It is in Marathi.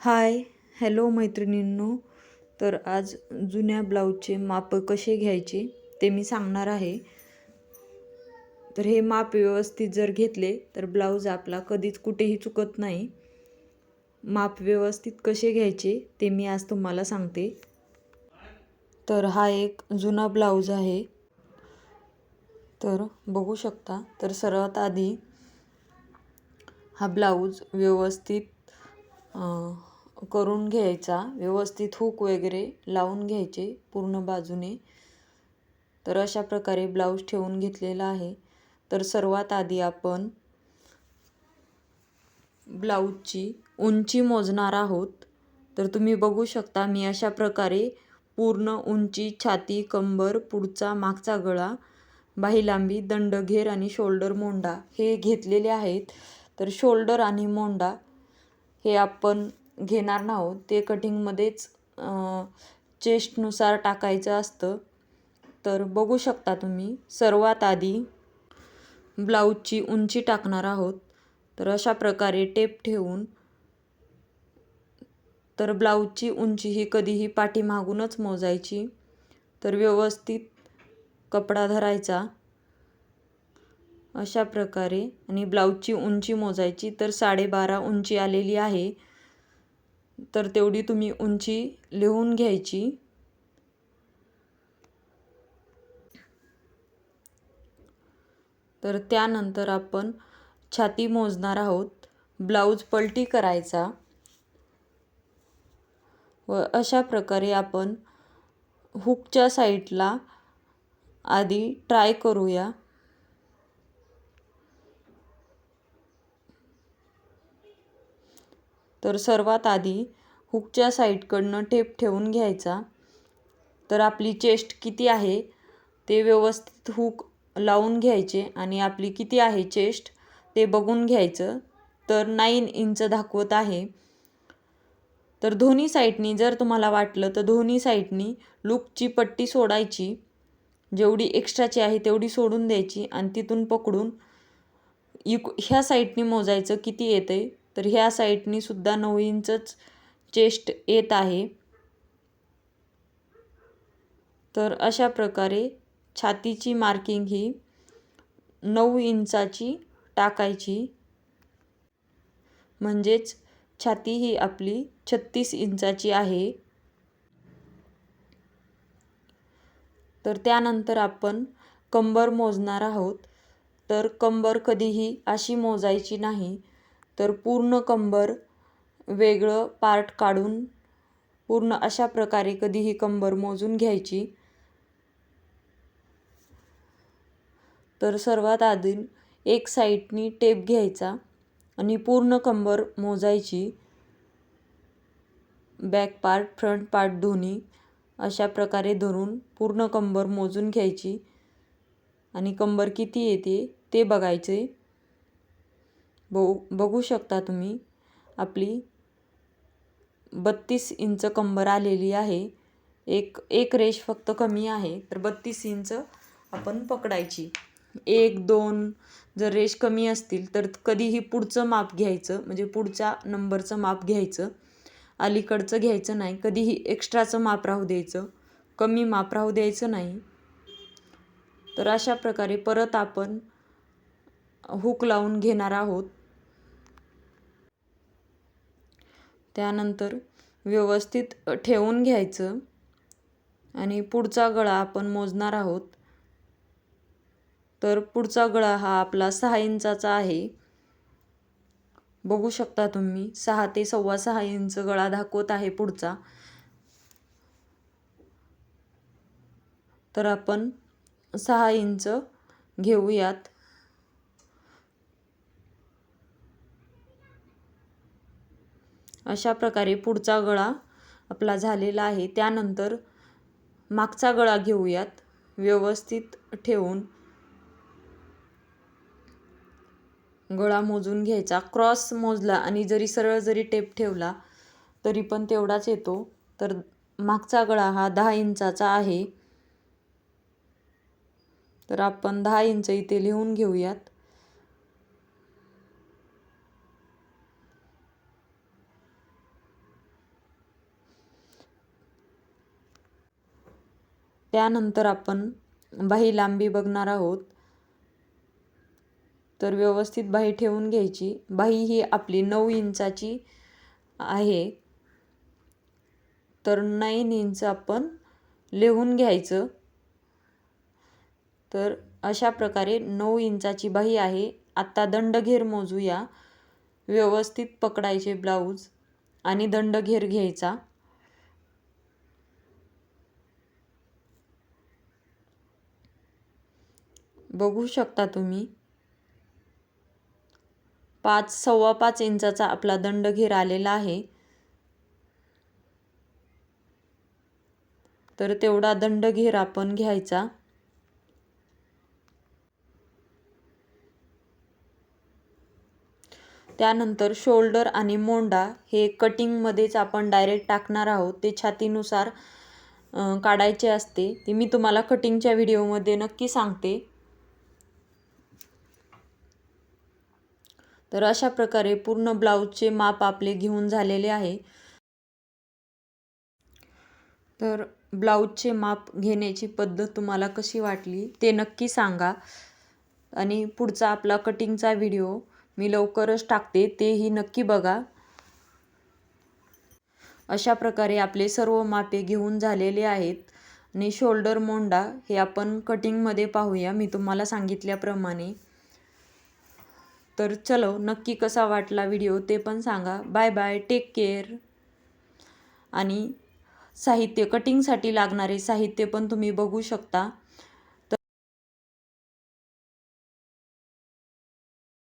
हाय हॅलो मैत्रिणींनो. तर आज जुन्या ब्लाऊजचे माप कसे घ्यायचे ते मी सांगणार आहे. तर हे माप व्यवस्थित जर घेतले तर ब्लाऊज आपला कधीच कुठेही चुकत नाही. माप व्यवस्थित कसे घ्यायचे ते मी आज तुम्हाला सांगते. तर हा एक जुना ब्लाऊज आहे. तर बघू शकता तर सर्वात आधी हा ब्लाऊज व्यवस्थित करून घ्यायचा व्यवस्थित हुक वगैरे लावून घ्यायचे पूर्ण बाजूने. तर अशा प्रकारे ब्लाऊज ठेवून घेतलेला आहे. तर सर्वात आधी आपण ब्लाऊजची उंची मोजणार आहोत. तर तुम्ही बघू शकता मी अशा प्रकारे पूर्ण उंची छाती कंबर पुढचा मागचा गळा बाहीलांबी दंडघेर आणि शोल्डर मोंडा हे घेतलेले आहेत. तर शोल्डर आणि मोंडा हे आपण घेणार नाहोत. ते कटिंगमध्येच चेस्टनुसार टाकायचं असतं. तर बघू शकता तुम्ही सर्वात आधी ब्लाऊजची उंची टाकणार आहोत. तर अशा प्रकारे टेप ठेवून तर ब्लाऊजची उंची ही कधीही पाठीमागूनच मोजायची. तर व्यवस्थित कपडा धरायचा. अशा प्रकारे आणि ब्लाऊजची उंची मोजायची. तर साडेबारा उंची आलेली आहे. तर तेवढी तुम्ही उंची लिहून घ्यायची. तर त्यानंतर आपण छाती मोजणार आहोत. ब्लाऊज पलटी करायचा. व अशा प्रकारे आपण हुकच्या साईडला आधी ट्राय करूया. तर सर्वात आधी हुकच्या साईडकडनं टेप ठेवून घ्यायचा. तर आपली चेस्ट किती आहे ते व्यवस्थित हुक लावून घ्यायचे आणि आपली किती आहे चेस्ट ते बघून घ्यायचं. तर नाईन इंच दाखवत आहे. तर दोन्ही साईडनी जर तुम्हाला वाटलं तर दोन्ही साईडनी लूकची पट्टी सोडायची. जेवढी एक्स्ट्राची आहे तेवढी सोडून द्यायची आणि तिथून पकडून इक ह्या साईडनी मोजायचं किती येतं आहे तर ह्या साईडनी सुद्धा नऊ इंचच चेस्ट येत आहे. तर अशा प्रकारे छातीची मार्किंग ही नऊ इंचाची टाकायची. म्हणजेच छाती ही आपली छत्तीस इंचाची आहे. तर त्यानंतर आपण कंबर मोजणार आहोत. तर कंबर कधीही अशी मोजायची नाही. तर पूर्ण कंबर वेगळं पार्ट काढून पूर्ण अशा प्रकारे कधीही कंबर मोजून घ्यायची. तर सर्वात आधी एक साईडनी टेप घ्यायचा आणि पूर्ण कंबर मोजायची. बॅक पार्ट फ्रंट पार्ट दोन्ही अशा प्रकारे धरून पूर्ण कंबर मोजून घ्यायची. आणि कंबर किती येते ते बघायचे. बघू बघू शकता तुम्ही. आपली बत्तीस इंच कंबर आलेली आहे. एक एक रेश फक्त कमी आहे. तर बत्तीस इंच आपण पकडायची. एक दोन जर रेश कमी असतील तर कधीही पुढचं माप घ्यायचं म्हणजे पुढच्या नंबरचं माप घ्यायचं. अलीकडचं घ्यायचं नाही. कधीही एक्स्ट्राचं माप राहू द्यायचं. कमी माप राहू द्यायचं नाही. तर अशा प्रकारे परत आपण हुक लावून घेणार आहोत. त्यानंतर व्यवस्थित ठेवून घ्यायचं आणि पुढचा गळा आपण मोजणार आहोत. तर पुढचा गळा हा आपला सहा इंचाचा आहे. बघू शकता तुम्ही सहा ते सव्वा सहा इंच गळा दाखवत आहे पुढचा. तर आपण सहा इंच घेऊयात. अशा प्रकारे पुढचा गळा आपला झालेला आहे. त्यानंतर मागचा गळा घेऊयात. व्यवस्थित ठेवून गळा मोजून घ्यायचा. क्रॉस मोजला आणि जरी सरळ जरी टेप ठेवला तरी पण तेवढाच येतो. तर मागचा गळा हा दहा इंचाचा आहे. तर आपण दहा इंच इथे लिहून घेऊयात. त्यानंतर आपण बाही लांबी बघणार आहोत. तर व्यवस्थित बाही ठेवून घ्यायची. बाही ही आपली नऊ इंचाची आहे. तर नाईन इंच आपण लिहून घ्यायचं. तर अशा प्रकारे नऊ इंचाची बाही आहे. आत्ता दंडघेर मोजूया. व्यवस्थित पकडायचे ब्लाऊज आणि दंडघेर घ्यायचा. बघू शकता तुम्ही. पाच सव्वा पाच इंचाचा आपला दंडघेर आलेला आहे. तर तेवढा दंडघेर आपण घ्यायचा. त्यानंतर शोल्डर आणि मोंडा हे कटिंगमध्येच आपण डायरेक्ट टाकणार आहोत. ते छातीनुसार काढायचे असते. ते मी तुम्हाला कटिंगच्या व्हिडिओमध्ये नक्की सांगते. तर अशा प्रकारे पूर्ण ब्लाऊजचे माप आपले घेऊन झालेले आहे. तर ब्लाऊजचे माप घेण्याची पद्धत तुम्हाला कशी वाटली ते नक्की सांगा. आणि पुढचा आपला कटिंगचा व्हिडिओ मी लवकरच टाकते तेही नक्की बघा. अशा प्रकारे आपले सर्व मापे घेऊन झालेले आहेत. आणि शोल्डर मोंडा हे आपण कटिंगमध्ये पाहूया मी तुम्हाला सांगितल्याप्रमाणे. तर चलो नक्की कसा वाटला व्हिडिओ ते पण सांगा. बाय बाय टेक केअर आणि साहित्य कटिंगसाठी लागणारे साहित्य पण तुम्ही बघू शकता.